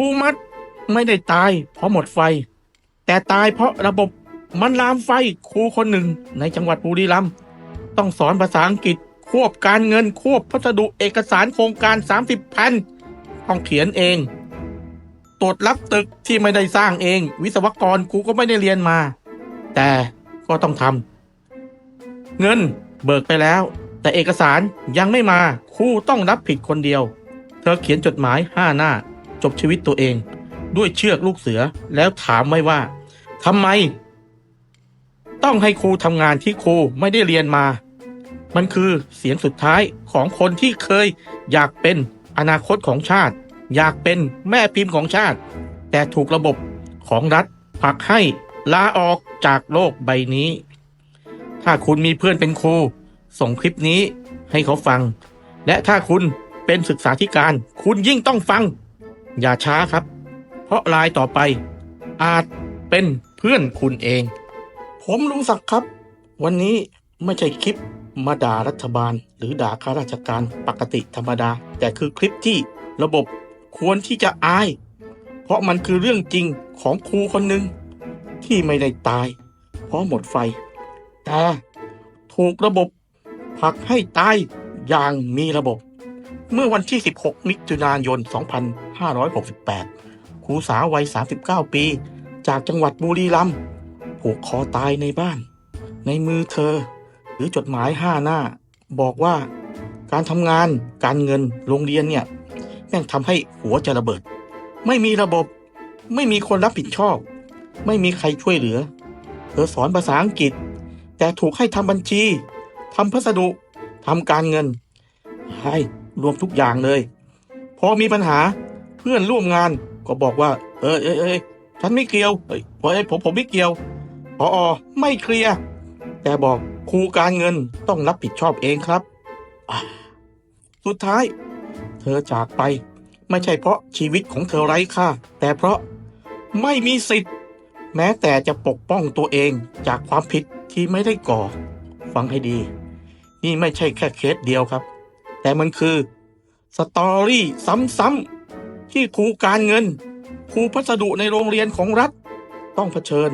ครูมัดไม่ได้ตายเพราะหมดไฟ แต่ตายเพราะระบบมันลามไฟครูคนหนึ่งในจังหวัดบุรีรัมย์ต้องสอนภาษาอังกฤษควบการเงินควบพัสดุเอกสารโครงการ 30แผ่นต้องเขียนเอง ตรวจรับตึกที่ไม่ได้สร้างเอง วิศวกรครูก็ไม่ได้เรียนมา แต่ก็ต้องทำเงินเบิกไปแล้ว แต่เอกสารยังไม่มาครูต้องรับผิดคนเดียว เธอเขียนจดหมายห้าหน้า จบชีวิตตัวเอง ด้วยเชือกลูกเสือแล้วถามไว้ว่าทำไม ต้องให้ครูทำงานที่ครูไม่ได้เรียนมา มันคือเสียงสุดท้ายของคนที่เคย อยากเป็นอนาคตของชาติ อยากเป็นแม่พิมพ์ของชาติ แต่ถูกระบบของรัฐผลักให้ลาออกจากโลกใบนี้ ถ้าคุณมีเพื่อนเป็นครูส่งคลิปนี้ให้เขาฟัง และถ้าคุณเป็นศึกษาธิการ คุณยิ่งต้องฟัง อย่าช้าครับ เพราะลายต่อไปอาจเป็นเพื่อนคุณเอง ผมลุงศักดิ์ครับ วันนี้ไม่ใช่คลิปมาด่ารัฐบาล หรือด่าข้าราชการปกติธรรมดา แต่คือคลิปที่ระบบควรที่จะอาย เพราะมันคือเรื่องจริงของครูคนหนึ่งที่ไม่ได้ตาย เพราะหมดไฟ แต่ถูกระบบผลักให้ตายอย่างมีระบบ เมื่อวันที่ 16 มิถุนายน 2568 ครูสาววัย 39 ปี จากจังหวัดบุรีรัมย์ผูกคอตายในบ้าน ในมือเธอ หรือจดหมายห้าหน้า บอกว่าการทำงานการเงินโรงเรียนเนี่ย แม่งทำให้หัวจะระเบิด ไม่มีระบบ ไม่มีคนรับผิดชอบ ไม่มีใครช่วยเหลือ เธอสอนภาษาอังกฤษ แต่ถูกให้ทำบัญชีทำพัสดุทำการเงินให้ รวมทุกอย่างเลย พอมีปัญหาเพื่อนร่วมงานก็บอกว่า เออเอยเอยฉันไม่เกี่ยวเอ้ยเอ้ผมผมไม่เกี่ยวพออไม่เคลียร์แต่บอกครูการเงินต้องรับผิดชอบเองครับ สุดท้าย เธอจากไปไม่ใช่เพราะชีวิตของเธอไร้ค่า แต่เพราะไม่มีสิทธิ์ แม้แต่จะปกป้องตัวเองจากความผิดที่ไม่ได้ก่อ ฟังให้ดี นี่ไม่ใช่แค่เคสเดียวครับ แต่มันคือสตอรี่ซ้ำๆที่ครูการเงิน ครูพัสดุในโรงเรียนของรัฐต้องเผชิญ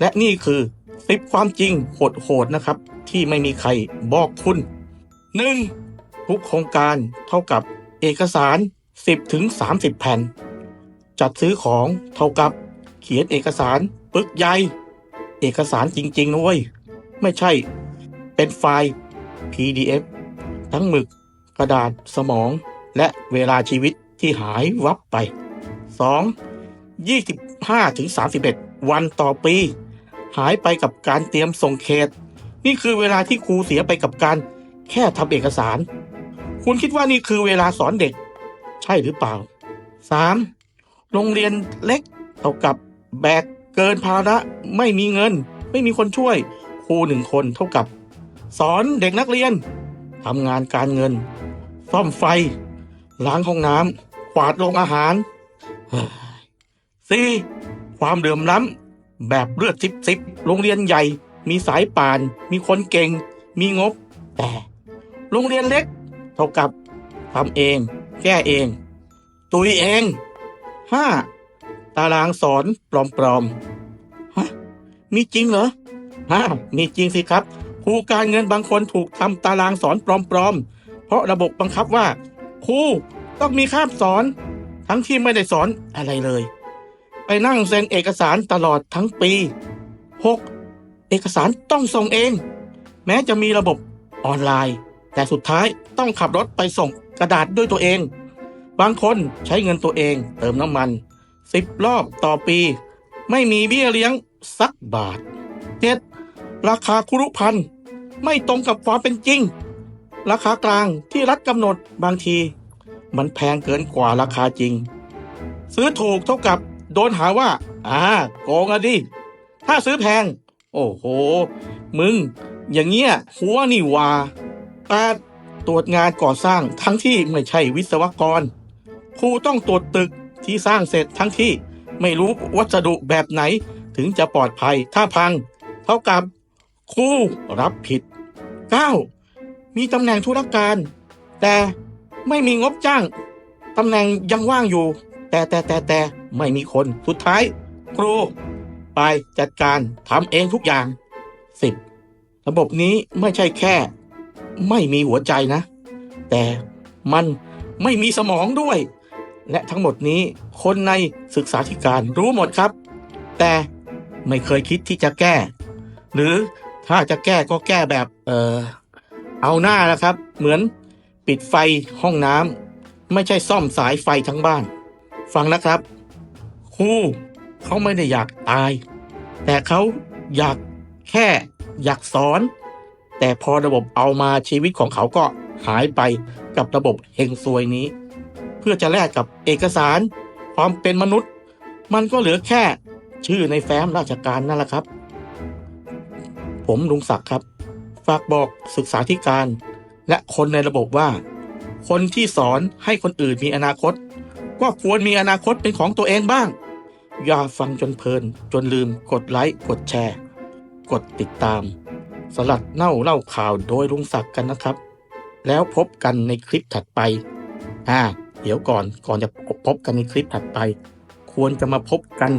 และนี่คือสิบความจริงโหดๆนะครับ ที่ไม่มีใครบอกคุณหนึ่งทุกโครงการเท่ากับเอกสาร 10ถึง30 แผ่น จัดซื้อของเท่ากับเขียนเอกสารปึกใหญ่ เอกสารจริงๆนะเว้ยไม่ใช่ เป็นไฟล์ PDF ทั้งหมึก กระดาษสมองและเวลาชีวิตที่หายวับไป 2. 25ถึง31 วันต่อปี หายไปกับการเตรียมส่งเขต นี่คือเวลาที่ครูเสียไปกับการแค่ทำเอกสาร คุณคิดว่านี่คือเวลาสอนเด็ก ใช่หรือเปล่า 3. โรงเรียนเล็กเท่ากับแบกเกินภาระไม่มีเงิน ไม่มีคนช่วย ครูหนึ่งคนเท่ากับ สอนเด็กนักเรียนทำงานการเงิน ซ่อมไฟ ล้างห้องน้ำกวาดโรงอาหารสี่ความเดือมล้ำแบบเลือดซิบซิบโรงเรียนใหญ่ มีสายป่าน มีคนเก่ง มีงบ แต่โรงเรียนเล็ก เท่ากับทำเอง แก้เอง ตุยเองห้าตารางสอนปลอมๆฮะมีจริงเหรอฮะมีจริงสิครับครูการเงินบางคนถูกทำตารางสอนปลอมๆ เพราะระบบบังคับว่าครูต้องมีคาบสอน ทั้งที่ไม่ได้สอนอะไรเลย ไปนั่งเซ็นเอกสารตลอดทั้งปี 6. เอกสารต้องส่งเอง แม้จะมีระบบออนไลน์ แต่สุดท้ายต้องขับรถไปส่งกระดาษด้วยตัวเอง บางคนใช้เงินตัวเอง เติมน้ำมันสิบรอบต่อปี ไม่มีเบี้ยเลี้ยงสักบาท 7. ราคาคุรุพันธ์ไม่ตรงกับความเป็นจริง ราคากลางที่รัฐกำหนดบางที มันแพงเกินกว่าราคาจริง ซื้อถูกเท่ากับโดนหาว่า อ่า โกงอะดิ ถ้าซื้อแพง โอ้โห มึง อย่างเงี้ยหัวนี่วาแปดตรวจงานก่อสร้างทั้งที่ไม่ใช่วิศวกรครูต้องตรวจตึกที่สร้างเสร็จทั้งที่ไม่รู้วัสดุแบบไหนถึงจะปลอดภัยถ้าพัง เท่ากับครูรับผิด 9. มีตำแหน่งธุรการ แต่ไม่มีงบจ้างตำแหน่งยังว่างอยู่ แต่แต่แต่แต่ไม่มีคนสุดท้าย ครู ไปจัดการทำเองทุกอย่าง 10. ระบบนี้ไม่ใช่แค่ ไม่มีหัวใจนะ แต่มันไม่มีสมองด้วย และทั้งหมดนี้คนในศึกษาธิการรู้หมดครับ แต่ไม่เคยคิดที่จะแก้ หรือถ้าจะแก้ก็แก้แบบ เออ เอาหน้านะครับ เหมือนปิดไฟห้องน้ำไม่ใช่ซ่อมสายไฟทั้งบ้าน ฟังนะครับครูเขาไม่ได้อยากตาย แต่เขาอยากแค่อยากสอน แต่พอระบบเอามาชีวิตของเขาก็หายไปกับระบบเฮงซวยนี้ เพื่อจะแลกกับเอกสาร ความเป็นมนุษย์ มันก็เหลือแค่ชื่อในแฟ้มราชการนั่นแหละครับ ผมลุงศักดิ์ครับ ฝากบอกศึกษาธิการ และคนในระบบว่า คนที่สอนให้คนอื่นมีอนาคต ก็ควรมีอนาคตเป็นของตัวเองบ้าง อย่าฟังจนเพลิน จนลืมกดไลค์กดแชร์ กดติดตาม สลัดเน่าเล่าข่าวโดยลุงศักดิ์กันนะครับ แล้วพบกันในคลิปถัดไปอ่าเดี๋ยวก่อนก่อนจะพบกันในคลิปถัดไป ควรจะมาพบกัน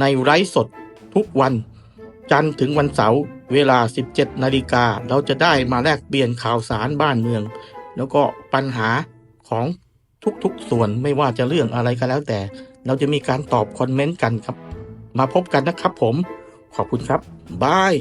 ในไลฟ์สดทุกวัน จันทร์ถึงวันเสาร์ เวลา 17 นาฬิกาเราจะได้มาแลกเปลี่ยนข่าวสารบ้านเมือง แล้วก็ปัญหาของทุกๆ ส่วนไม่ว่าจะเรื่องอะไรก็แล้วแต่ เราจะมีการตอบคอมเมนต์กันครับ มาพบกันนะครับผม ขอบคุณครับบาย